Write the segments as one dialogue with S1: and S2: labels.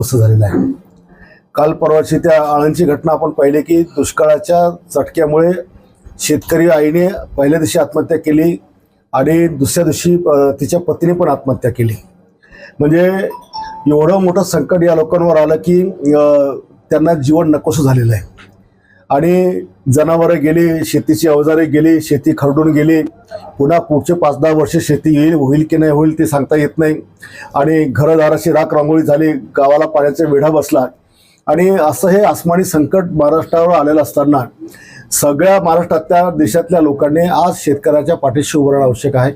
S1: असं झालेलं आहे. काल परवाची त्या आळंदची घटना आपण पाहिली की दुष्काळाच्या चटक्यामुळे शेतकरी आईने पहिल्या दिवशी आत्महत्या केली आणि दुसऱ्या दिवशी तिच्या पत्नीने पण आत्महत्या केली. म्हणजे एवढं मोठं संकट या लोकांवर आलं की त्यांना जीवन नकोसं झालेलं आहे. आणि जनावरं गेली शेतीची अवजारे गेली शेती खरडून गेली पुन्हा पुढचे पाच दहा वर्ष शेती येईल होईल की नाही होईल ते सांगता येत नाही. आणि घरदाराची राख रांगोळी झाली गावाला पाण्याचा वेढा बसला. आणि असं हे आसमानी संकट महाराष्ट्रावर आलेलं असताना सगळ्या महाराष्ट्रातल्या देशातल्या लोकांनी आज शेतकऱ्याच्या पाठीशी उभं राहणं आवश्यक आहे.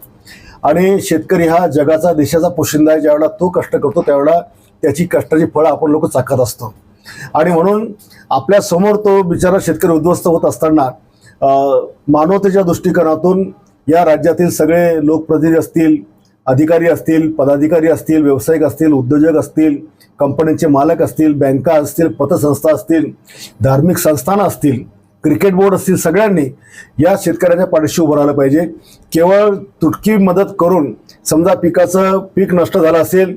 S1: आणि शेतकरी हा जगाचा देशाचा पोशिंदा आहे ज्यावेळेला तो कष्ट करतो त्यावेळेला त्याची कष्टाची फळं आपण लोक चाकत असतो. आणि म्हणून आपल्यासमोर तो बिचारा शेतकरी उद्ध्वस्त होत असताना मानवतेच्या दृष्टिकोनातून या राज्यातील सगळे लोकप्रतिनिधी असतील अधिकारी असतील पदाधिकारी असतील व्यावसायिक असतील उद्योजक असतील कंपन्यांचे मालक असतील बँका असतील पतसंस्था असतील धार्मिक संस्थानं असतील क्रिकेट बोर्ड असतील सगळ्यांनी या शेतकऱ्याच्या पाठीशी उभं राहिलं पाहिजे. केवळ तुटकी मदत करून समजा पिकाचं पीक नष्ट झालं असेल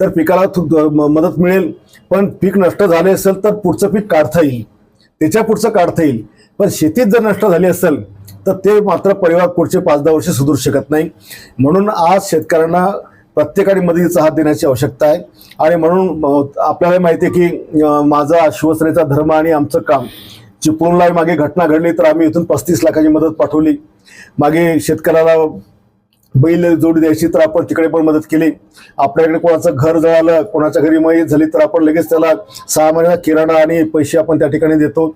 S1: तर पिकाला म- मदत मिळेल. पण पीक नष्ट झाले असेल तर पुढचं पीक काढता येईल. त्याच्या पुढचं काढता येईल. पण शेतीत जर नष्ट झाली असेल तर ते मात्र परिवार पुढचे पाच दहा वर्ष सुधरू शकत नाही. म्हणून आज शेतकऱ्यांना प्रत्येकाने मदतीचा हात देण्याची आवश्यकता आहे. आणि म्हणून आपल्याला माहिती आहे की माझा शिवसेनेचा धर्म आणि आमचं काम चिपळूणला मागे घटना घडली तर आम्ही इथून पस्तीस लाखाची मदत पाठवली. मागे शेतकऱ्याला बैल जोडी द्यायची तर आपण तिकडे पण मदत केली. आपल्याकडे कोणाचं घर जळालं कोणाच्या घरी मयत झाली तर आपण लगेच त्याला सहा महिन्याचा किराणा आणि पैसे आपण त्या ठिकाणी देतो.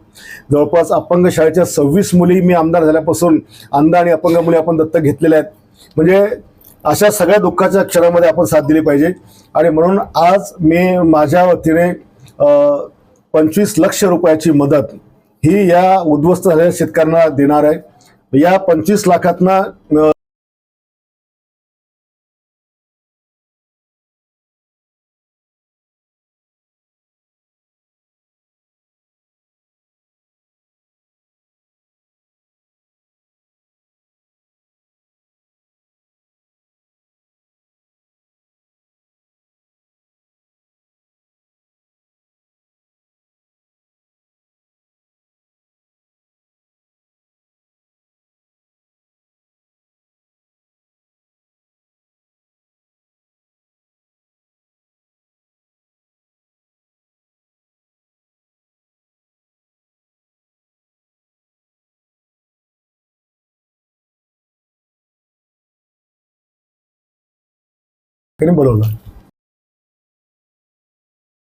S1: जवळपास अपंग शाळेच्या सव्वीस मुली मी आमदार झाल्यापासून अंध आणि अपंग मुली आपण दत्तक घेतलेल्या आहेत. म्हणजे अशा सगळ्या दुःखाच्या क्षणामध्ये आपण साथ दिली पाहिजे. आणि म्हणून आज मी माझ्या वतीने पंचवीस लक्ष रुपयाची मदत ही या उद्ध्वस्त झालेल्या शेतकऱ्यांना देणार आहे. या पंचवीस लाखातनं Benim buralar.